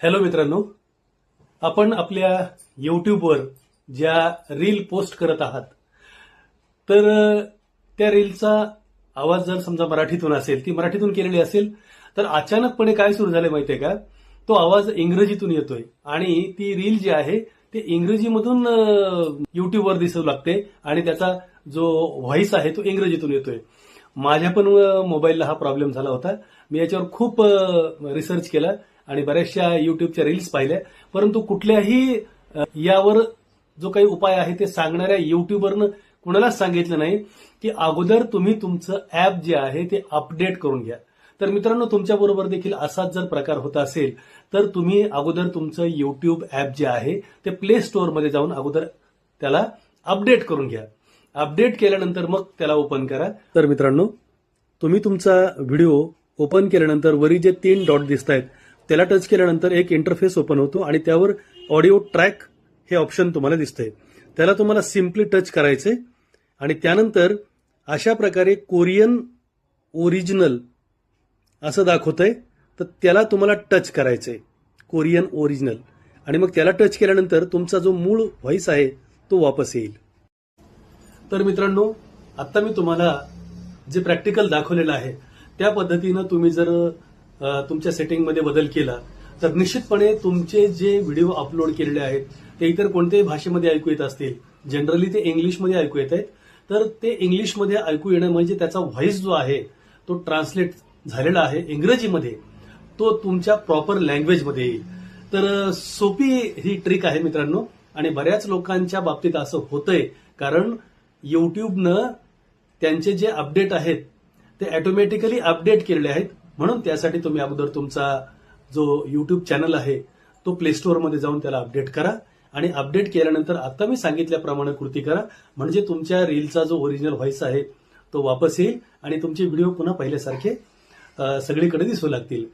Hello मित्रांनो. आपण आपल्या युट्यूबवर ज्या रील पोस्ट करत आहात तर त्या रीलचा आवाज जर समजा मराठीतून असेल ती मराठीतून केलेली असेल तर अचानकपणे काय सुरू झालं माहितीये का? तो आवाज इंग्रजीतून येतोय आणि ती रील जी आहे ते इंग्रजीमधून युट्यूबवर दिसू लागते आणि त्याचा जो व्हॉइस आहे तो इंग्रजीतून येतोय. माझ्या पण मोबाईलला हा प्रॉब्लेम झाला होता. मी याच्यावर खूप रिसर्च केला आणि बऱ्याचशा युट्यूबच्या रील्स पाहिल्या. परंतु कुठल्याही यावर जो काही उपाय आहे ते सांगणाऱ्या युट्यूबरनं कुणालाच सांगितलं नाही की अगोदर तुम्ही तुमचं ऍप जे आहे ते अपडेट करून घ्या. तर मित्रांनो तुमच्याबरोबर देखील असाच जर प्रकार होत असेल तर तुम्ही अगोदर तुमचं युट्यूब ऍप जे आहे ते प्ले स्टोअरमध्ये जाऊन अगोदर त्याला अपडेट करून घ्या. अपडेट केल्यानंतर मग त्याला ओपन करा. तर मित्रांनो तुम्ही तुमचा व्हिडिओ ओपन केल्यानंतर वरी जे तीन डॉट दिसत आहेत त्याला टच केल्यानंतर एक इंटरफेस ओपन होतो आणि त्यावर ऑडिओ ट्रॅक हे ऑप्शन तुम्हाला दिसतंय. त्याला तुम्हाला सिम्पली टच करायचे आणि त्यानंतर अशा प्रकारे कोरियन ओरिजिनल असं दाखवतंय तर त्याला तुम्हाला टच करायचंय. कोरियन ओरिजिनल आणि मग त्याला टच केल्यानंतर तुमचा जो मूळ व्हॉइस आहे तो वापस येईल. तर मित्रांनो आत्ता मी तुम्हाला जे प्रॅक्टिकल दाखवलेलं आहे त्या पद्धतीनं तुम्ही जर तुमच्या सेटिंगमध्ये बदल केला तर निश्चितपणे तुमचे जे व्हिडिओ अपलोड केलेले आहेत ते इतर कोणत्याही भाषेमध्ये ऐकू येत असतील. जनरली ते इंग्लिशमध्ये ऐकू येत आहेत. तर ते इंग्लिशमध्ये ऐकू येणं म्हणजे त्याचा व्हॉइस जो आहे तो ट्रान्सलेट झालेला आहे इंग्रजीमध्ये. तो तुमच्या प्रॉपर लँग्वेजमध्ये येईल. तर सोपी ही ट्रिक आहे मित्रांनो आणि बऱ्याच लोकांच्या बाबतीत असं होतंय कारण युट्यूबनं त्यांचे जे अपडेट आहेत ते ऑटोमॅटिकली अपडेट केलेले आहेत. म्हणून त्यासाठी तुम्ही अगोदर तुमचा जो युट्यूब चॅनल आहे तो प्ले स्टोअरमध्ये जाऊन त्याला अपडेट करा. आणि अपडेट केल्यानंतर आता मी सांगितल्याप्रमाणे कृती करा. म्हणजे तुमच्या रीलचा जो ओरिजिनल व्हॉइस आहे तो वापस येईल आणि तुमचे व्हिडिओ पुन्हा पहिल्यासारखे सगळीकडे दिसू लागतील.